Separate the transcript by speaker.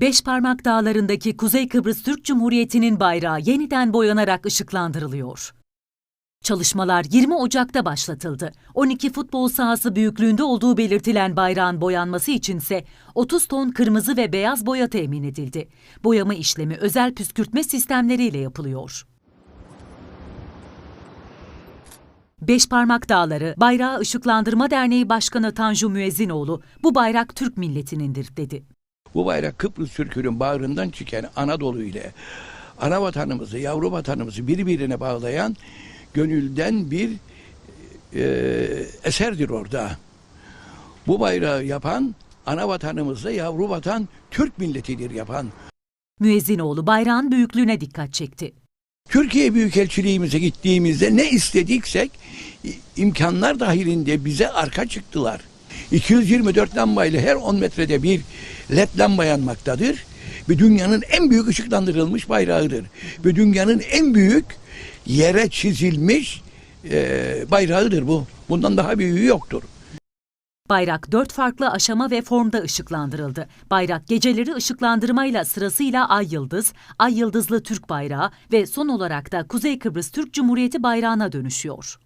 Speaker 1: Beşparmak Dağları'ndaki Kuzey Kıbrıs Türk Cumhuriyeti'nin bayrağı yeniden boyanarak ışıklandırılıyor. Çalışmalar 20 Ocak'ta başlatıldı. 12 futbol sahası büyüklüğünde olduğu belirtilen bayrağın boyanması içinse 30 ton kırmızı ve beyaz boya temin edildi. Boyama işlemi özel püskürtme sistemleriyle yapılıyor. Beşparmak Dağları Bayrağı Işıklandırma Derneği Başkanı Tanju Müezzinoğlu bu bayrak Türk milletinindir dedi.
Speaker 2: Bu bayrak Kıbrıs Türk'ünün bağrından çıkan Anadolu ile ana vatanımızı, yavru vatanımızı birbirine bağlayan gönülden bir e, eserdir orada. Bu bayrağı yapan ana vatanımızda yavru vatan Türk milletidir yapan.
Speaker 1: Müezzinoğlu bayrağın büyüklüğüne dikkat çekti.
Speaker 2: Türkiye Büyükelçiliğimize gittiğimizde ne istediksek imkanlar dahilinde bize arka çıktılar. 224 lambayla her 10 metrede bir led lamba yanmaktadır. Ve dünyanın en büyük ışıklandırılmış bayrağıdır. Ve dünyanın en büyük yere çizilmiş e, bayrağıdır bu. Bundan daha büyüğü yoktur.
Speaker 1: Bayrak dört farklı aşama ve formda ışıklandırıldı. Bayrak geceleri ışıklandırmayla sırasıyla ay yıldız, ay yıldızlı Türk bayrağı ve son olarak da Kuzey Kıbrıs Türk Cumhuriyeti bayrağına dönüşüyor.